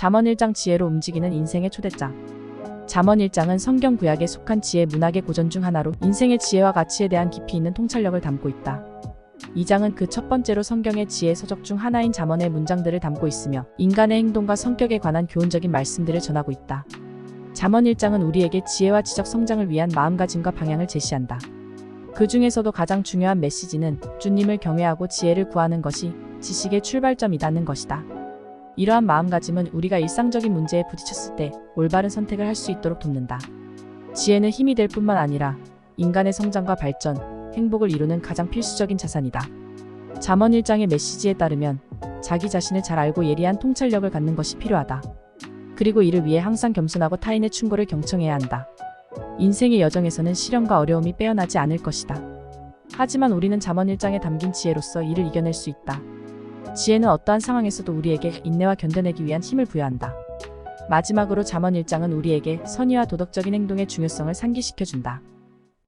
잠언 1장 지혜로 움직이는 인생의 초대장. 잠언 1장은 성경 구약에 속한 지혜 문학의 고전 중 하나로 인생의 지혜와 가치에 대한 깊이 있는 통찰력을 담고 있다. 2장은 그 첫 번째로 성경의 지혜 서적 중 하나인 잠언의 문장들을 담고 있으며 인간의 행동과 성격에 관한 교훈적인 말씀들을 전하고 있다. 잠언 1장은 우리에게 지혜와 지적 성장을 위한 마음가짐과 방향을 제시한다. 그 중에서도 가장 중요한 메시지는 주님을 경외하고 지혜를 구하는 것이 지식의 출발점이라는 것이다. 이러한 마음가짐은 우리가 일상적인 문제에 부딪혔을 때 올바른 선택을 할 수 있도록 돕는다. 지혜는 힘이 될 뿐만 아니라 인간의 성장과 발전, 행복을 이루는 가장 필수적인 자산이다. 잠언 1장의 메시지에 따르면 자기 자신을 잘 알고 예리한 통찰력을 갖는 것이 필요하다. 그리고 이를 위해 항상 겸손하고 타인의 충고를 경청해야 한다. 인생의 여정에서는 시련과 어려움이 빼어나지 않을 것이다. 하지만 우리는 잠언 1장에 담긴 지혜로서 이를 이겨낼 수 있다. 지혜는 어떠한 상황에서도 우리에게 인내와 견뎌내기 위한 힘을 부여한다. 마지막으로 잠언 1장은 우리에게 선의와 도덕적인 행동의 중요성을 상기시켜준다.